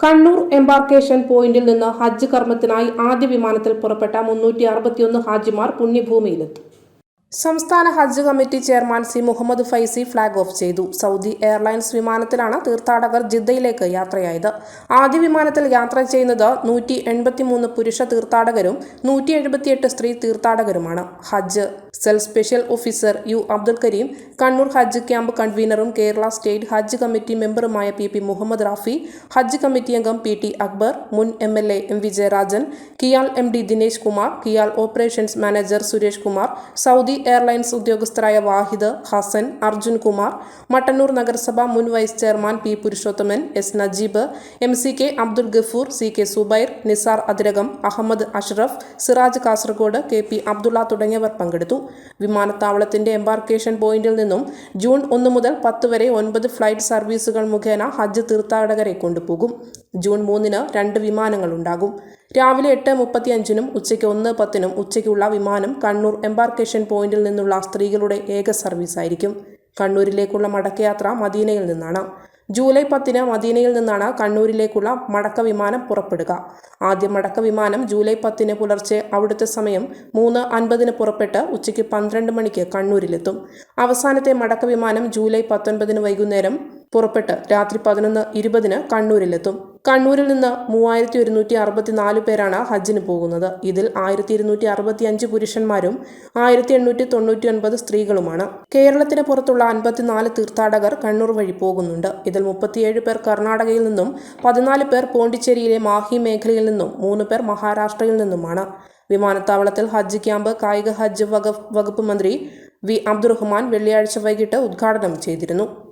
Kannur embarkation പോയിന്റിൽ നിന്ന് ഹജ്ജ് കർമ്മത്തിനായി ആദ്യ വിമാനത്തിൽ പുറപ്പെട്ട മുന്നൂറ്റി അറുപത്തിയൊന്ന് ഹാജിമാർ പുണ്യഭൂമിയിലെത്തി. സംസ്ഥാന ഹജ്ജ് committee chairman C Muhammad Faizi flag off ചെയ്തു. സൗദി എയർലൈൻസ് വിമാനത്തിലാണ് തീർത്ഥാടകർ ജിദ്ദയിലേക്ക് യാത്രയായത്. ആദ്യ വിമാനത്തിൽ യാത്ര ചെയ്യുന്നത് നൂറ്റി എൺപത്തിമൂന്ന് പുരുഷ തീർത്ഥാടകരും നൂറ്റി എഴുപത്തിയെട്ട് സ്ത്രീ തീർത്ഥാടകരുമാണ്. ഹജ്ജ് cell special officer U Abdul Kareem Kannur ഹജ്ജ് ക്യാമ്പ് കൺവീനറും കേരള സ്റ്റേറ്റ് ഹജ്ജ് കമ്മിറ്റി മെമ്പറുമായ പി പി മുഹമ്മദ് റാഫി ഹജ്ജ് കമ്മിറ്റി അംഗം പി ടി അക്ബർ മുൻ M L A M V Jayarajan KIAL M D Dinesh Kumar KIAL operations manager Suresh Kumar Saudi airlines ഉദ്യോഗസ്ഥരായ Wahid Hasan Arjun Kumar Mattannur നഗരസഭ മുൻ vice chairman P Purushothaman S Najeeb M C K Abdul Gafoor C K Zubair Nisar Athirakam Ahmed Ashraf Siraj Kasaragod K P Abdulla തുടങ്ങിയവർ പങ്കെടുത്തു. വിമാനത്താവളത്തിന്റെ embarkation പോയിന്റിൽ നിന്നും June ഒന്ന് മുതൽ പത്ത് വരെ ഒൻപത് ഫ്ലൈറ്റ് സർവീസുകൾ മുഖേന ഹജ്ജ് തീർത്ഥാടകരെ കൊണ്ടുപോകും. ജൂൺ മൂന്നിന് രണ്ട് വിമാനങ്ങൾ ഉണ്ടാകും രാവിലെ എട്ട് മുപ്പത്തിയഞ്ചിനും ഉച്ചയ്ക്ക് ഒന്ന് പത്തിനും ഉച്ചയ്ക്കുള്ള വിമാനം കണ്ണൂർ എംബാർക്കേഷൻ പോയിന്റിൽ നിന്നുള്ള സ്ത്രീകളുടെ ഏക സർവീസ് ആയിരിക്കും. കണ്ണൂരിലേക്കുള്ള മടക്കയാത്ര മദീനയിൽ നിന്നാണ്. ജൂലൈ പത്തിന് മദീനയിൽ നിന്നാണ് കണ്ണൂരിലേക്കുള്ള മടക്ക വിമാനം പുറപ്പെടുക. ആദ്യ മടക്ക വിമാനം ജൂലൈ പത്തിന് പുലർച്ചെ അവിടുത്തെ സമയം മൂന്ന് അൻപതിന് പുറപ്പെട്ട് ഉച്ചയ്ക്ക് പന്ത്രണ്ട് മണിക്ക് കണ്ണൂരിലെത്തും. അവസാനത്തെ മടക്ക വിമാനം ജൂലൈ പത്തൊൻപതിന് വൈകുന്നേരം പുറപ്പെട്ട് രാത്രി പതിനൊന്ന് ഇരുപതിന് കണ്ണൂരിലെത്തും. കണ്ണൂരിൽ നിന്ന് മൂവായിരത്തി ഒരുന്നൂറ്റി അറുപത്തിനാല് പേരാണ് ഹജ്ജിന് പോകുന്നത്. ഇതിൽ ആയിരത്തി ഇരുന്നൂറ്റി അറുപത്തി അഞ്ച് പുരുഷന്മാരും ആയിരത്തി എണ്ണൂറ്റി തൊണ്ണൂറ്റി ഒൻപത് സ്ത്രീകളുമാണ്. കേരളത്തിന് പുറത്തുള്ള അൻപത്തിനാല് തീർത്ഥാടകർ കണ്ണൂർ വഴി പോകുന്നുണ്ട്. ഇതിൽ മുപ്പത്തിയേഴ് പേർ കർണാടകയിൽ നിന്നും പതിനാല് പേർ പോണ്ടിച്ചേരിയിലെ മാഹി മേഖലയിൽ നിന്നും മൂന്ന് പേർ മഹാരാഷ്ട്രയിൽ നിന്നുമാണ്. വിമാനത്താവളത്തിൽ ഹജ്ജ് ക്യാമ്പ് കായിക ഹജ്ജ് വകുപ്പ് മന്ത്രി വി അബ്ദുറഹ്മാൻ വെള്ളിയാഴ്ച വൈകിട്ട് ഉദ്ഘാടനം ചെയ്തിരുന്നു.